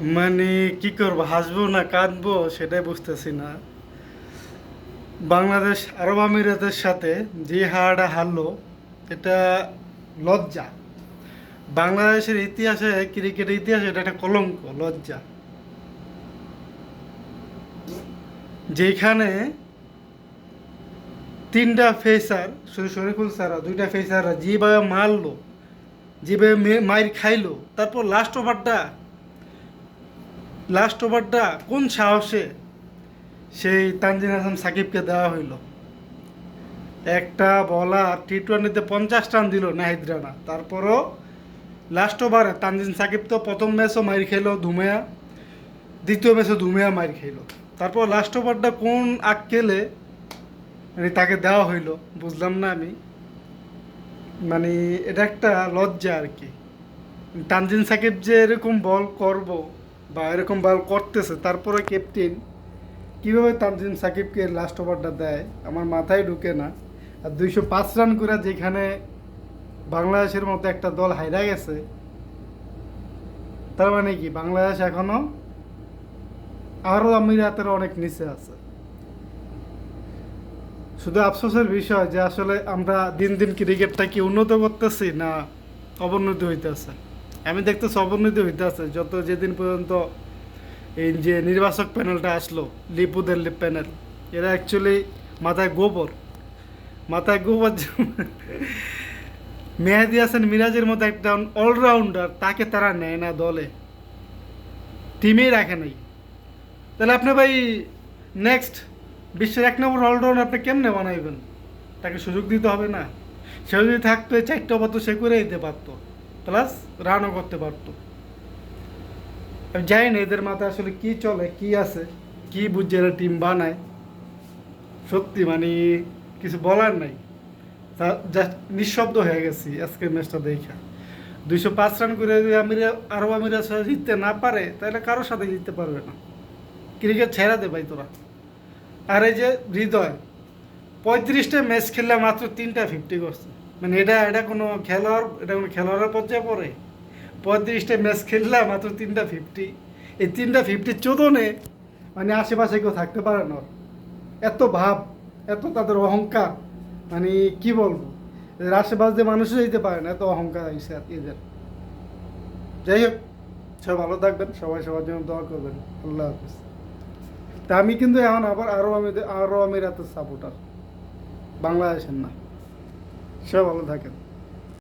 মানে কি করব, হাসবো না কাঁদবো সেটাই বুঝতেছি না। বাংলাদেশ, আরব আমিরাতের সাথে যে হারটা হারলো, এটা লজ্জা। বাংলাদেশের ইতিহাসে, ক্রিকেটের ইতিহাসে এটা একটা কলঙ্ক, লজ্জা। যেখানে তিনটা ফেসার শুধু শরীফুল সারা, দুইটা ফেসাররা যেভাবে মারলো, যেভাবে মে- মাইর খাইলো, তারপর লাস্ট ওভারটা লাস্ট ওভারটা কোন সাহসে সেই তানজিন হাসান সাকিবকে দেওয়া হইল? একটা বলার টি টোয়েন্টিতে পঞ্চাশ রান দিল নাহিদ রানা। তারপরও লাস্ট ওভারে তানজিন সাকিব তো প্রথম ম্যাচও মাইর খেলো ধুমেয়া, দ্বিতীয় ম্যাচে ধুমেয়া মাইর খেলো। তারপর লাস্ট ওভারটা কোন আক্কেলে মানে তাকে দেওয়া হইল, বুঝলাম না আমি। মানে এটা একটা লজ্জা আর কি। তানজিন সাকিব যে এরকম বল করব বা এরকম বল করতেছে, তারপরে ক্যাপ্টেন কীভাবে তানজিন সাকিবকে লাস্ট ওভারটা দেয়, আমার মাথায় ঢুকে না। আর দুইশো পাঁচ রান করে যেখানে বাংলাদেশের মতো একটা দল হাইরা গেছে, তার মানে কি? বাংলাদেশ এখনও আরও আমিরাতের অনেক নিচে আছে। শুধু আফসোসের বিষয় যে আসলে আমরা দিন দিন ক্রিকেটটা কি উন্নত করতেছি না অবনতি হইতেছে। আমি দেখতেছি অবনতি হইতেছে যত যেদিন পর্যন্ত এই যে নির্বাচক প্যানেলটা আসলো, লিপুদের প্যানেল এরা অ্যাকচুয়ালি মাথায় গোবর। মাথায় গোবর মেহেদি হাসান মিরাজের মতো একটা অলরাউন্ডার তাকে তারা নেয় না দলে। টিমেই রাখে নাই। তাহলে আপনি ভাই নেক্সট বিশ্বের এক নম্বর অলরাউন্ডার আপনি কেমনে বানাইবেন? তাকে সুযোগ দিতে হবে না। সে যদি থাকতো চারটা বত সে করে দিতে পারতো। প্লাস রানও করতে পারতো। আমি জানি না এদের মাথায় আসলে কি চলে, কি আছে, কি বুঝছে এরা টিম বানায়। সত্যি মানে কিছু বলার নাই। জাস্ট নিঃশব্দ হয়ে গেছি আজকের ম্যাচটা দেখা। দুইশো পাঁচ রান করে যদি আমিরা আরব আমিরা জিততে না পারে, তাহলে কারোর সাথে জিততে পারবে না। ক্রিকেট ছেড়া দে ভাই তোরা। আর এই যে হৃদয়, পঁয়ত্রিশটা ম্যাচ খেললে মাত্র তিনটা ফিফটি করছে। মানে এটা এটা কোনো খেলোয়াড়, এটা কোনো খেলোয়াড়ের পর্যায়ে পড়ে? পঁয়ত্রিশটা ম্যাচ খেললাম, মাত্র তিনটা ফিফটি এই তিনটা ফিফটি চোদনে মানে আশেপাশে কেউ থাকতে পারে না। এত ভাব, এত তাদের অহংকার মানে কি বলব? আশেপাশ দিয়ে মানুষও যেতে পারে না, এত অহংকার আর এদের যাই হোক, সবাই ভালো থাকবেন, সবাই সবার জন্য দোয়া করবেন। আল্লাহ হাফিজ। তা আমি কিন্তু এখন আবার আরও আমি আরও আমিরাতের সাপোর্টার বাংলাদেশের না। সব ভালো থাকেন।